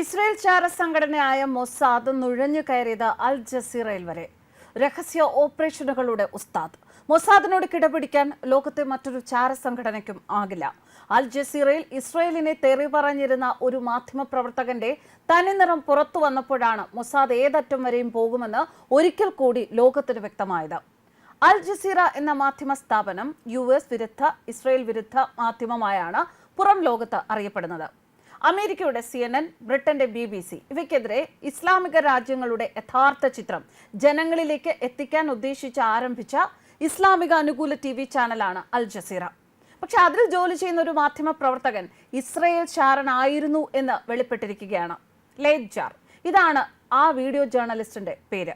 Israel ചാര സംഘടനയായ Mossad നുഴഞ്ഞു കയറിയത് അൽ ജസീറയിൽ വരെ. രഹസ്യ ഓപ്പറേഷനുകളുടെ ഉസ്താദ്. മൊസാദിനോട് കിടപിടിക്കാൻ ലോകത്തെ മറ്റൊരു ചാര സംഘടനയ്ക്കും ആകില്ല. അൽ ജസീറയിൽ ഇസ്രയേലിനെ തെറി പറഞ്ഞിരുന്ന ഒരു മാധ്യമപ്രവർത്തകന്റെ തനിനിറം പുറത്തു വന്നപ്പോഴാണ് മൊസാദ് ഏതറ്റം വരെയും പോകുമെന്ന് ഒരിക്കൽ കൂടി ലോകത്തിന് വ്യക്തമായത്. അൽ ജസീറ എന്ന മാധ്യമ സ്ഥാപനം യു എസ് വിരുദ്ധ ഇസ്രയേൽ വിരുദ്ധ മാധ്യമമായാണ് പുറം ലോകത്ത് അറിയപ്പെടുന്നത്. അമേരിക്കയുടെ സി എൻ എൻ ബ്രിട്ടന്റെ ബി ബി സി ഇവയ്ക്കെതിരെ ഇസ്ലാമിക രാജ്യങ്ങളുടെ യഥാർത്ഥ ചിത്രം ജനങ്ങളിലേക്ക് എത്തിക്കാൻ ഉദ്ദേശിച്ച് ആരംഭിച്ച ഇസ്ലാമിക അനുകൂല ടി വി ചാനലാണ് അൽ ജസീറ. പക്ഷെ അതിൽ ജോലി ചെയ്യുന്ന ഒരു മാധ്യമ പ്രവർത്തകൻ ഇസ്രയേൽ ശാരനായിരുന്നു എന്ന് വെളിപ്പെട്ടിരിക്കുകയാണ്. ലേറ്റ് ജാർ ഇതാണ് ആ വീഡിയോ ജേർണലിസ്റ്റിന്റെ പേര്.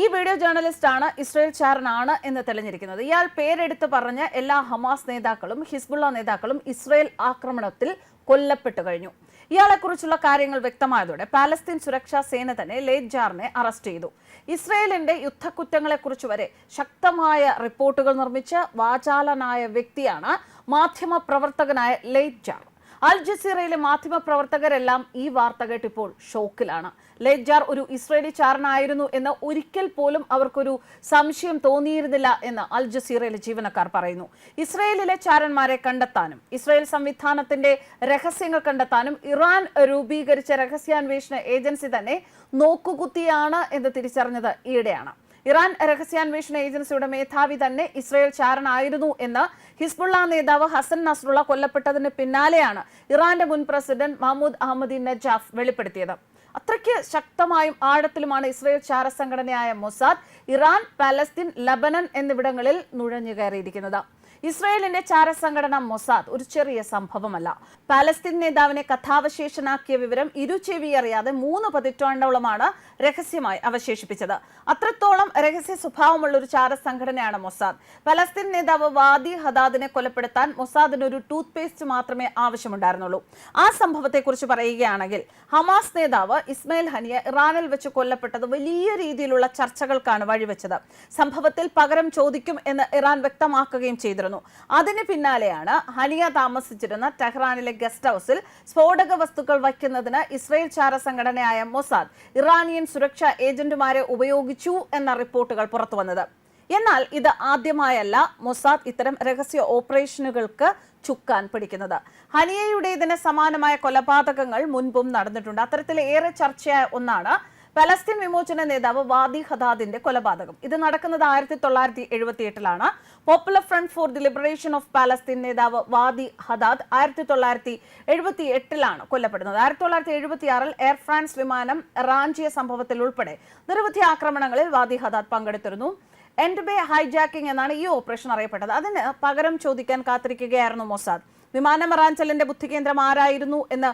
ഈ വീഡിയോ ജേർണലിസ്റ്റ് ആണ് ഇസ്രയേൽ ചാരനാണ് എന്ന് തെളിഞ്ഞിരിക്കുന്നത്. ഇയാൾ പേരെടുത്ത് പറഞ്ഞ എല്ലാ ഹമാസ് നേതാക്കളും ഹിസ്ബുള്ള നേതാക്കളും ഇസ്രയേൽ ആക്രമണത്തിൽ കൊല്ലപ്പെട്ടു കഴിഞ്ഞു. ഇയാളെക്കുറിച്ചുള്ള കാര്യങ്ങൾ വ്യക്തമായതോടെ പാലസ്തീൻ സുരക്ഷാ സേന തന്നെ ലേറ്റ് ജാറിനെ അറസ്റ്റ് ചെയ്തു. ഇസ്രയേലിന്റെ യുദ്ധക്കുറ്റങ്ങളെക്കുറിച്ച് വരെ ശക്തമായ റിപ്പോർട്ടുകൾ നിർമ്മിച്ച് വാചാലനായ വ്യക്തിയാണ് മാധ്യമ പ്രവർത്തകനായ ലേറ്റ് ജാർ. അൽ ജസീറയിലെ മാധ്യമ പ്രവർത്തകരെല്ലാം ഈ വാർത്ത കേട്ടിപ്പോൾ ഷോക്കിലാണ്. ലേജാർ ഒരു ഇസ്രയേലി ചാരനായിരുന്നു എന്ന് ഒരിക്കൽ പോലും അവർക്കൊരു സംശയം തോന്നിയിരുന്നില്ല എന്ന് അൽ ജസീറയിലെ ജീവനക്കാർ പറയുന്നു. ഇസ്രയേലിലെ ചാരന്മാരെ കണ്ടെത്താനും ഇസ്രയേൽ സംവിധാനത്തിന്റെ രഹസ്യങ്ങൾ കണ്ടെത്താനും ഇറാൻ രൂപീകരിച്ച രഹസ്യാന്വേഷണ ഏജൻസി തന്നെ നോക്കുകുത്തിയാണ് എന്ന് തിരിച്ചറിഞ്ഞത് ഈയിടെയാണ്. ഇറാൻ രഹസ്യാന്വേഷണ ഏജൻസിയുടെ മേധാവി തന്നെ ഇസ്രയേൽ ചാരനായിരുന്നു എന്ന് ഹിസ്ബുള്ള നേതാവ് ഹസൻ നസ്റുള്ള കൊല്ലപ്പെട്ടതിന് പിന്നാലെയാണ് ഇറാന്റെ മുൻ പ്രസിഡന്റ് മഹ്മൂദ് അഹമ്മദി നജാഫ് വെളിപ്പെടുത്തിയത്. അത്രയ്ക്ക് ശക്തമായും ആഴത്തിലുമാണ് ഇസ്രയേൽ ചാര സംഘടനയായ മൊസാദ് ഇറാൻ പാലസ്തീൻ ലബനൻ എന്നിവിടങ്ങളിൽ നുഴഞ്ഞു കയറിയിരിക്കുന്നത്. ഇസ്രയേലിന്റെ ചാരസംഘടന മൊസാദ് ഒരു ചെറിയ സംഭവമല്ല. പാലസ്തീൻ നേതാവിനെ കഥാവശേഷനാക്കിയ വിവരം ഇരുചെവി അറിയാതെ മൂന്ന് പതിറ്റാണ്ടോളമാണ് രഹസ്യമായി അവശേഷിപ്പിച്ചത്. അത്രത്തോളം രഹസ്യ സ്വഭാവമുള്ള ഒരു ചാരസംഘടനയാണ് മൊസാദ്. പലസ്തീൻ നേതാവ് വാദി ഹദാദിനെ കൊലപ്പെടുത്താൻ മൊസാദിന് ഒരു ടൂത്ത് പേസ്റ്റ് മാത്രമേ ആവശ്യമുണ്ടായിരുന്നുള്ളൂ. ആ സംഭവത്തെക്കുറിച്ച് പറയുകയാണെങ്കിൽ ഹമാസ് നേതാവ് ഇസ്മയിൽ ഹനിയെ ഇറാനിൽ വെച്ച് കൊല്ലപ്പെട്ടത് വലിയ രീതിയിലുള്ള ചർച്ചകൾക്കാണ് വഴിവെച്ചത്. സംഭവത്തിൽ പകരം ചോദിക്കും എന്ന് ഇറാൻ വ്യക്തമാക്കുകയും ചെയ്തിരുന്നു. അതിന് പിന്നാലെയാണ് ഹനിയ താമസിച്ചിരുന്ന ടെഹ്റാനിലെ ഗസ്റ്റ് ഹൌസിൽ സ്ഫോടക വസ്തുക്കൾ വയ്ക്കുന്നതിന് ഇസ്രയേൽ ചാര സംഘടനയായ മൊസാദ് ഇറാനിയൻ സുരക്ഷാ ഏജന്റുമാരെ ഉപയോഗിച്ചു എന്ന റിപ്പോർട്ടുകൾ പുറത്തുവന്നത്. എന്നാൽ ഇത് ആദ്യമായല്ല മൊസാദ് ഇത്തരം രഹസ്യ ഓപ്പറേഷനുകൾക്ക് ചുക്കാൻ പിടിക്കുന്നത്. ഹനിയയുടേതിന് സമാനമായ കൊലപാതകങ്ങൾ മുൻപും നടന്നിട്ടുണ്ട്. അത്തരത്തിൽ ഏറെ ചർച്ചയായ ഒന്നാണ് പലസ്തീൻ വിമോചന നേതാവ് വാദി ഹദാദിന്റെ കൊലപാതകം. ഇത് നടക്കുന്നത് ആയിരത്തി തൊള്ളായിരത്തി എഴുപത്തി എട്ടിലാണ് popular front for the liberation of Palestine നേതാവ് വാദി ഹദാദ് ആയിരത്തി തൊള്ളായിരത്തി എഴുപത്തി എട്ടിലാണ് കൊല്ലപ്പെടുന്നത്. ആയിരത്തി തൊള്ളായിരത്തി എഴുപത്തി ആറിൽ എയർ ഫ്രാൻസ് വിമാനം റാഞ്ചിയ സംഭവത്തിൽ ഉൾപ്പെടെ നിരവധി ആക്രമണങ്ങളിൽ വാദി ഹദാദ് പങ്കെടുത്തിരുന്നു. എൻഡ് ബേ ഹൈജാക്കിംഗ് എന്നാണ് ഈ ഓപ്പറേഷൻ അറിയപ്പെട്ടത്. അതിന് പകരം ചോദിക്കാൻ കാത്തിരിക്കുകയായിരുന്നു മൊസാദ്. വിമാനം ബുദ്ധി ബുദ്ധികേന്ദ്രം ആരായിരുന്നു എന്ന്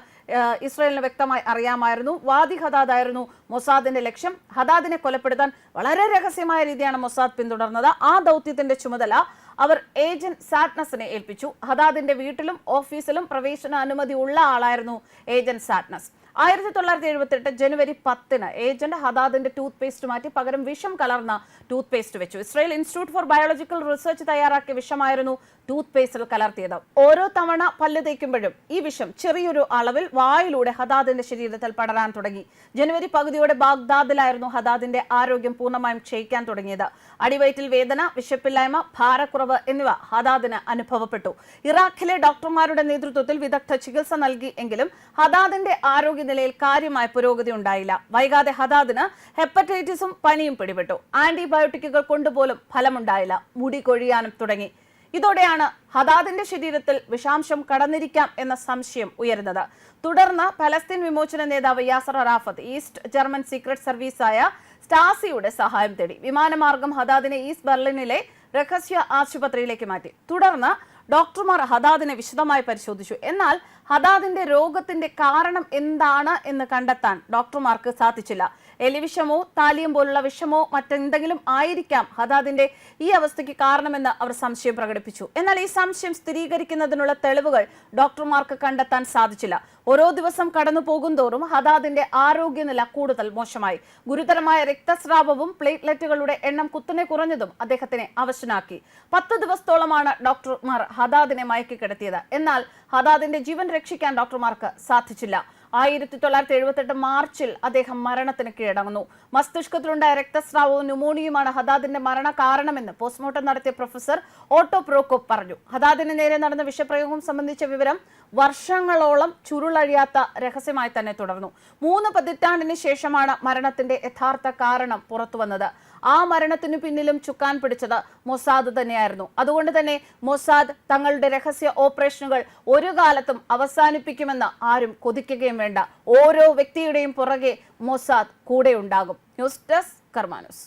ഇസ്രയേലിന് വ്യക്തമായി അറിയാമായിരുന്നു. വാദി ഹദാദ് ആയിരുന്നു മൊസാദിന്റെ ലക്ഷ്യം. ഹദാദിനെ കൊലപ്പെടുത്താൻ വളരെ രഹസ്യമായ രീതിയാണ് മൊസാദ് പിന്തുടർന്നത്. ആ ദൗത്യത്തിന്റെ ചുമതല അവർ ഏജന്റ് സാറ്റ്നസിനെ ഏൽപ്പിച്ചു. ഹദാദിന്റെ വീട്ടിലും ഓഫീസിലും പ്രവേശന അനുമതി ഉള്ള ആളായിരുന്നു ഏജന്റ് സാറ്റ്നസ്. ആയിരത്തി തൊള്ളായിരത്തി എഴുപത്തി എട്ട് ജനുവരി പത്തിന് ഏജന്റ് ഹദാദിന്റെ ടൂത്ത് പേസ്റ്റ് മാറ്റി പകരം വിഷം കലർന്ന ടൂത്ത് പേസ്റ്റ് വെച്ചു. Israel institute for biological research തയ്യാറാക്കിയ വിഷമായിരുന്നു ടൂത്ത് പേസ്റ്റിൽ കലർത്തിയത്. ഓരോ തവണ പല്ല് തേക്കുമ്പോഴും ഈ വിഷം ചെറിയൊരു അളവിൽ വായിലൂടെ ഹദാദിന്റെ ശരീരത്തിൽ പടരാൻ തുടങ്ങി. ജനുവരി പകുതിയോടെ ബാഗ്ദാദിലായിരുന്നു ഹദാദിന്റെ ആരോഗ്യം പൂർണമായും ക്ഷയിക്കാൻ തുടങ്ങിയത്. അടിവയറ്റിൽ വേദന വിശപ്പില്ലായ്മ ഭാരക്കുറവ് എന്നിവ ഹദാദിന് അനുഭവപ്പെട്ടു. ഇറാഖിലെ ഡോക്ടർമാരുടെ നേതൃത്വത്തിൽ വിദഗ്ധ ചികിത്സ നൽകി എങ്കിലും ഹദാദിന്റെ ആരോഗ്യനിലയിൽ കാര്യമായ പുരോഗതി ഉണ്ടായില്ല. വൈകാതെ ഹദാദിന് ഹെപ്പറ്റൈറ്റിസും പനിയും പിടിപെട്ടു. ആന്റിബയോട്ടിക്കുകൾ കൊണ്ടുപോലും ഫലമുണ്ടായില്ല. മുടി കൊഴിയാനും തുടങ്ങി. ഇതോടെയാണ് ഹദാദിന്റെ ശരീരത്തിൽ വിഷാംശം കടന്നിരിക്കാം എന്ന സംശയം ഉയരുന്നത്. തുടർന്ന് പലസ്തീൻ വിമോചന നേതാവ് Yasser Arafat East German secret സർവീസായ സ്റ്റാസിയുടെ സഹായം തേടി. വിമാനമാർഗം ഹദാദിനെ ഈസ്റ്റ് ബെർലിനിലെ രഹസ്യ ആശുപത്രിയിലേക്ക് മാറ്റി. തുടർന്ന് ഡോക്ടർമാർ ഹദാദിനെ വിശദമായി പരിശോധിച്ചു. എന്നാൽ ഹദാദിന്റെ രോഗത്തിന്റെ കാരണം എന്താണ് എന്ന് കണ്ടെത്താൻ ഡോക്ടർമാർക്ക് സാധിച്ചില്ല. എലിവിഷമോ താലിയം പോലുള്ള വിഷമോ മറ്റെന്തെങ്കിലും ആയിരിക്കാം ഹദാദിന്റെ ഈ അവസ്ഥയ്ക്ക് കാരണമെന്ന് അവർ സംശയം പ്രകടിപ്പിച്ചു. എന്നാൽ ഈ സംശയം സ്ഥിരീകരിക്കുന്നതിനുള്ള തെളിവുകൾ ഡോക്ടർമാർക്ക് കണ്ടെത്താൻ സാധിച്ചില്ല. ഓരോ ദിവസം കടന്നു പോകുന്തോറും ഹദാദിന്റെ ആരോഗ്യനില കൂടുതൽ മോശമായി. ഗുരുതരമായ രക്തസ്രാവവും പ്ലേറ്റ്ലെറ്റുകളുടെ എണ്ണം കുത്തനെ കുറഞ്ഞതും അദ്ദേഹത്തിനെ അവശനാക്കി. പത്ത് ദിവസത്തോളമാണ് ഡോക്ടർമാർ ഹദാദിനെ മയക്കി കിടത്തിയത്. എന്നാൽ ഹദാദിന്റെ ജീവൻ രക്ഷിക്കാൻ ഡോക്ടർമാർക്ക് സാധിച്ചില്ല. ആയിരത്തി തൊള്ളായിരത്തി എഴുപത്തെട്ട് മാർച്ചിൽ അദ്ദേഹം മരണത്തിന് കീഴടങ്ങുന്നു. മസ്തിഷ്കത്തിലുണ്ടായ രക്തസ്രാവവും ന്യൂമോണിയുമാണ് ഹദാദിന്റെ മരണ കാരണമെന്ന് പോസ്റ്റ്മോർട്ടം നടത്തിയ പ്രൊഫസർ ഓട്ടോ പ്രോക്കോപ്പ് പറഞ്ഞു. ഹദാദിന് നേരെ നടന്ന വിഷപ്രയോഗം സംബന്ധിച്ച വിവരം വർഷങ്ങളോളം ചുരുളഴിയാത്ത രഹസ്യമായി തന്നെ തുടർന്നു. മൂന്ന് പതിറ്റാണ്ടിന് ശേഷമാണ് മരണത്തിന്റെ യഥാർത്ഥ കാരണം പുറത്തുവന്നത്. ആ മരണത്തിനു പിന്നിലും ചുക്കാൻ പിടിച്ചത് മൊസാദ് തന്നെയായിരുന്നു. അതുകൊണ്ട് തന്നെ മൊസാദ് തങ്ങളുടെ രഹസ്യ ഓപ്പറേഷനുകൾ ഒരു കാലത്തും അവസാനിപ്പിക്കുമെന്ന് ആരും കൊതിക്കുകയും വേണ്ട. ഓരോ വ്യക്തിയുടെയും പുറകെ മൊസാദ് കൂടെ ഉണ്ടാകും ന്യൂസ് ഡെസ്ക് കർമാനൂസ്.